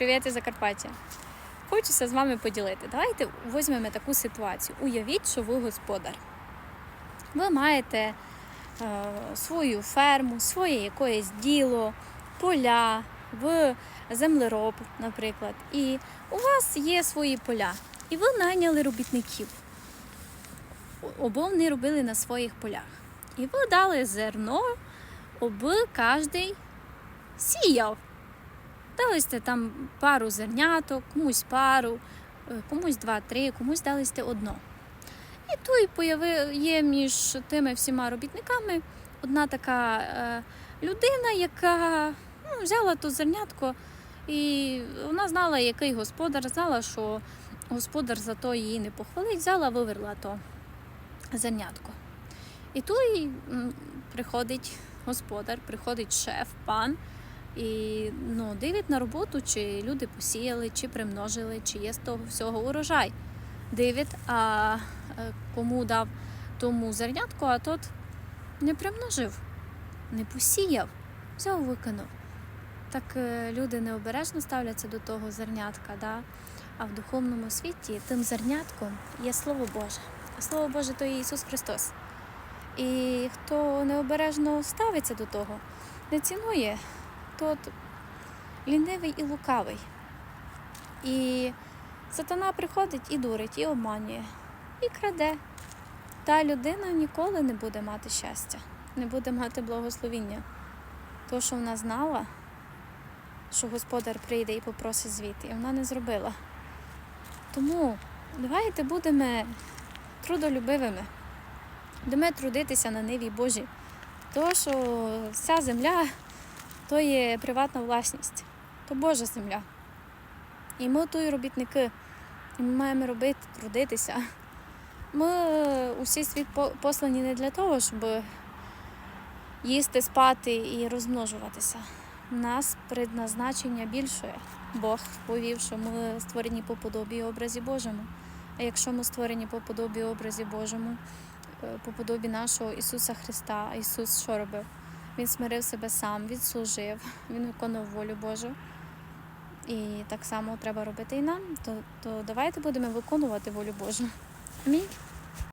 Привіт із Закарпаття. Хочуся з вами поділити. Давайте візьмемо таку ситуацію. Уявіть, що ви господар. Ви маєте е, свою ферму, своє якесь діло, поля, ви землероб, наприклад. І у вас є свої поля. І ви найняли робітників. Обо вони робили на своїх полях. І ви дали зерно, аби кожен сіяв. Дали сте там пару зерняток, комусь пару, е, комусь два-три, комусь дали сте одно. І тут є між тими всіма робітниками одна така е, людина, яка ну, взяла то зернятко, і вона знала, який господар, знала, що господар за то її не похвалить, взяла, виверла то зернятко. І тут приходить господар, приходить шеф, пан. І ну, дивить на роботу, чи люди посіяли, чи примножили, чи є з того всього урожай. Дивить, а е, кому дав тому зернятку, а тот не примножив, не посіяв, взяв, викинув. Так е, люди необережно ставляться до того зернятка, да? а в духовному світі тим зернятком є Слово Боже. А Слово Боже то є Ісус Христос. І хто необережно ставиться до того, не цінує тот лінивий і лукавий. І сатана приходить і дурить, і обманює, і краде. Та людина ніколи не буде мати щастя, не буде мати благословіння. То, що вона знала, що господар прийде і попросить звіти, і вона не зробила. Тому давайте будемо трудолюбивими, будемо трудитися на ниві Божій. То, що вся земля то є приватна власність, то Божа земля. І ми тут робітники, і ми маємо робити, трудитися. Ми у цей світ по- послані не для того, щоб їсти, спати і розмножуватися. Нас предназначення більше. Бог повів, що ми створені по подобі і образі Божому. А якщо ми створені по подобі і образі Божому, е, по подобі нашого Ісуса Христа, Ісус що робив? Він смирив себе сам, він служив, він виконував волю Божу. І так само треба робити і нам. То, то давайте будемо виконувати волю Божу. Амінь.